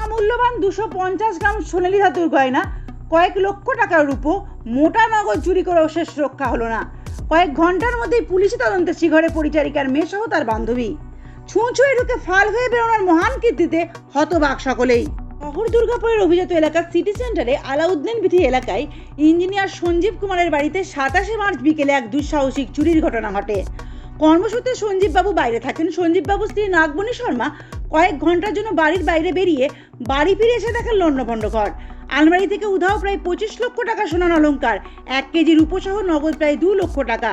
মহামূল্যবান দুশো পঞ্চাশ গ্রাম সোনালি ধাতুর গয়না, কয়েক লক্ষ টাকার রূপো, মোটা নগদ চুরি করেও শেষ রক্ষা হলো না। কয়েক ঘণ্টার মধ্যেই পুলিশি তদন্তে শিঘরে পরিচারিকার মেয়েসহ তার বান্ধবী। ছুঁ ছুঁয়ে ঢুকে ফাল হয়ে বেরোনোর মহান কীর্তিতে হতবাক সকলেই। শহর দুর্গাপুরের অভিজাত এলাকার সিটি সেন্টারে আলাউদ্দিন বিথি এলাকায় ইঞ্জিনিয়ার সঞ্জীব কুমারের বাড়িতে সাতাশে মার্চ বিকেলে এক দুঃসাহসিক চুরির ঘটনা ঘটে। কর্মসূত্রে সঞ্জীব বাবু বাইরে থাকেন। সঞ্জীব বাবু স্ত্রী নাগমণি শর্মা কয়েক ঘণ্টার জন্য বাড়ির বাইরে বেরিয়ে বাড়ি ফিরে এসে দেখেন লণ্ডভণ্ড ঘর আলমারি থেকে উধাও প্রায় পঁচিশ লক্ষ টাকা সোনার অলঙ্কার এক কেজির রূপসহ নগদ প্রায় দু লক্ষ টাকা।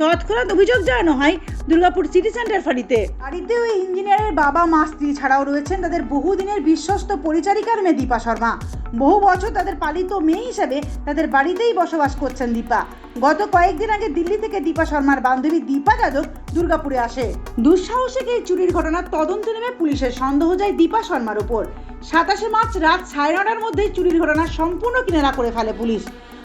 তৎক্ষণাৎ অভিযোগ জানানো হয় দুর্গাপুর সিটি সেন্টার ফাঁড়িতে। বাড়িতে ওই ইঞ্জিনিয়ারের বাবা মা স্ত্রী ছাড়াও রয়েছেন তাদের বহুদিনের বিশ্বস্ত পরিচারিকার মেয়ে দীপা শর্মা। বহু বছর তাদের পালিত মেয়ে হিসেবে তাদের বাড়িতেই বসবাস করছেন দীপা। গত কয়েকদিন আগে দিল্লি থেকে দীপা শর্মার বান্ধবী দীপা যাদব দুর্গাপুরে আসে দুঃসাহসিক এই চুরির ঘটনার তদন্ত নেমে পুলিশের সন্দেহ যায় দীপা শর্মার উপর সাতাশে মার্চ রাত সাড়ে নটার মধ্যেই চুরির ঘটনা সম্পূর্ণ কিনারা করে ফেলে পুলিশ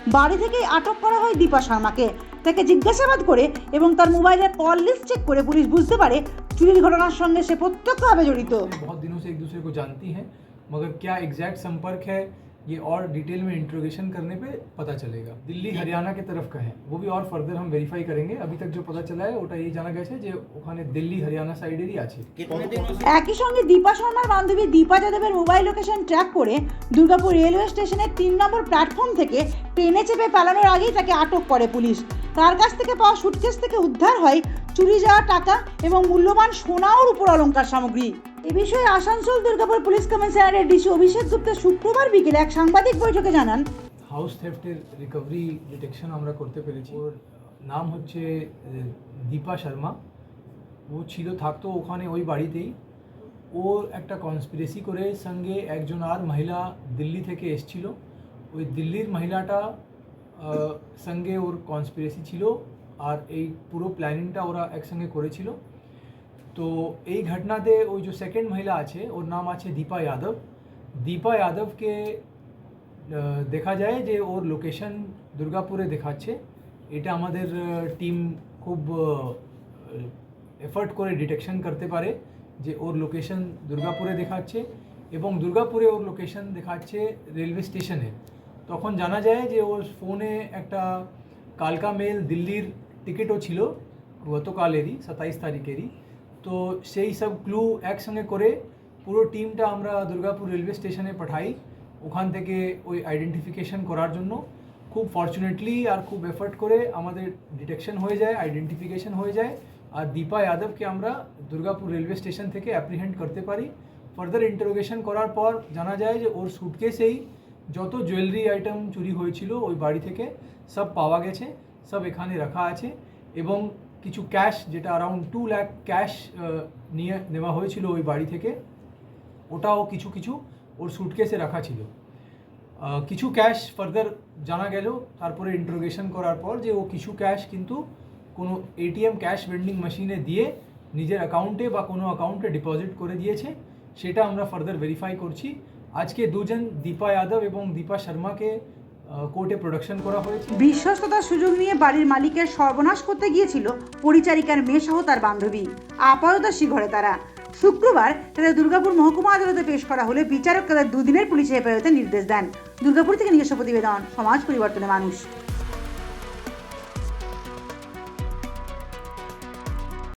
বাড়ি থেকেই আটক করা হয় দীপা শর্মাকে তাকে জিজ্ঞাসাবাদ করে এবং তার মোবাইলের কল লিস্ট চেক করে পুলিশ বুঝতে পারে চুরির ঘটনার সঙ্গে সে প্রত্যক্ষভাবে জড়িত बहुत दिनों से एक दूसरे को जानती हैं मगर क्या एग्जैक्ट संपर्क है ये और डिटेल में इंट्रोगेशन करने पे पता चलेगा दिल्ली हरियाणा के तरफ का है वो भी और फर्दर हम वेरीफाई करेंगे अभी तक जो पता चला है ওটা এই জানা গেছে যে ওখানে দিল্লি হরিয়ানা সাইডেরই আছে कितने दिनों से একই সঙ্গে দীপা শর্মার বান্ধবী দীপা যাদবের মোবাইল লোকেশন ট্র্যাক করে দুর্গাপুর রেলওয়ে স্টেশনের তিন নম্বর প্ল্যাটফর্ম থেকে ট্রেনে চেপে পালানোর আগেই তাকে আটক করে পুলিশ তার কাছ থেকে পাওয়া সুটকেস থেকে উদ্ধার হয় চুরি যাওয়া টাকা এবং মূল্যবান সোনাওর উপর অলংকার সামগ্রী এ বিষয়ে আসানসোল দুর্গাপুর পুলিশ কমিশনারের ডিসি অভিষেক গুপ্তা শুক্রবার বিকেলে এক সাংবাদিক বৈঠকে জানান। হাউস থেফটের রিকভারি ডিটেকশন আমরা করতে পেরেছি। ওর নাম হচ্ছে দীপা শর্মা। ও ছিল, থাকতো ওখানে ওই বাড়িতেই। ও একটা কনস্পিরেসি করে সঙ্গে একজন আর মহিলা দিল্লি থেকে এসছিল। ওই দিল্লির মহিলাটা সঙ্গে ওর কনস্পিরেসি ছিল। আর এই পুরো প্ল্যানিংটা ওরা একসঙ্গে করেছিল। তো এই ঘটনাতে ওই যে সেকেন্ড মহিলা আছে, ওর নাম আছে দীপা যাদব। দীপা যাদবকে দেখা যায় যে ওর লোকেশন দুর্গাপুরে দেখাচ্ছে। এটা আমাদের টিম খুব এফর্ট করে ডিটেকশন করতে পারে যে ওর লোকেশন দুর্গাপুরে দেখাচ্ছে এবং দুর্গাপুরে ওর লোকেশন দেখাচ্ছে রেলওয়ে স্টেশনে তখন জানা যায় যে ওর ফোনে একটা কালকা মেল দিল্লির টিকিটও ছিল, গতকালেরই, সাতাইশ তারিখেরই। তো সেই সব ক্লু একসঙ্গে করে পুরো টিমটা আমরা দুর্গাপুর রেলওয়ে স্টেশনে পাঠাই, ওখান থেকে ওই আইডেন্টিফিকেশন করার জন্য। খুব ফর্চুনেটলি আর খুব এফর্ট করে আমাদের ডিটেকশন হয়ে যায় আইডেন্টিফিকেশন হয়ে যায়। আর দীপা যাদবকে আমরা দুর্গাপুর রেলওয়ে স্টেশন থেকে অ্যাপ্রিহেন্ড করতে পারি। ফার্দার ইন্টারোগেশন করার পর জানা যায় যে ওর সুটকেসেই যত জুয়েলারি আইটেম চুরি হয়েছিল ওই বাড়ি থেকে সব পাওয়া গেছে, সব এখানে রাখা আছে। এবং কিছু ক্যাশ যেটা অ্যারাউন্ড টু ল্যাক ক্যাশ নিয়ে নেওয়া হয়েছিল ওই বাড়ি থেকে। ওটাও কিছু কিছু ওর সুটকেসে রাখা ছিল। কিছু ক্যাশ ফার্দার জানা গেল, তারপরে ইন্টারোগেশন করার পর যে ও কিছু ক্যাশ কিন্তু কোনো এটিএম ক্যাশ ভেন্ডিং মেশিনে দিয়ে নিজের অ্যাকাউন্টে বা কোনো অ্যাকাউন্টে ডিপোজিট করে দিয়েছে। সেটা আমরা ফার্দার ভেরিফাই করছি। আজকে দুজন দীপা যাদব এবং দীপা শর্মাকে কোর্টে প্রোডাকশন করা হয়েছে? বিশ্বস্ততার সুযোগ নিয়ে বাড়ির মালিকের সর্বনাশ করতে গিয়েছিল পরিচারিকার মেয়ে তার বান্ধবী। আপাতত শিঘরে তারা। শুক্রবার তাদের দুর্গাপুর মহকুমা আদালতে পেশ করা হলে বিচারক তাদের দুদিনের পুলিশে হেফাজতে নির্দেশ দেন। দুর্গাপুর থেকে নিজস্ব প্রতিবেদন, সমাজ পরিবর্তনের মানুষ।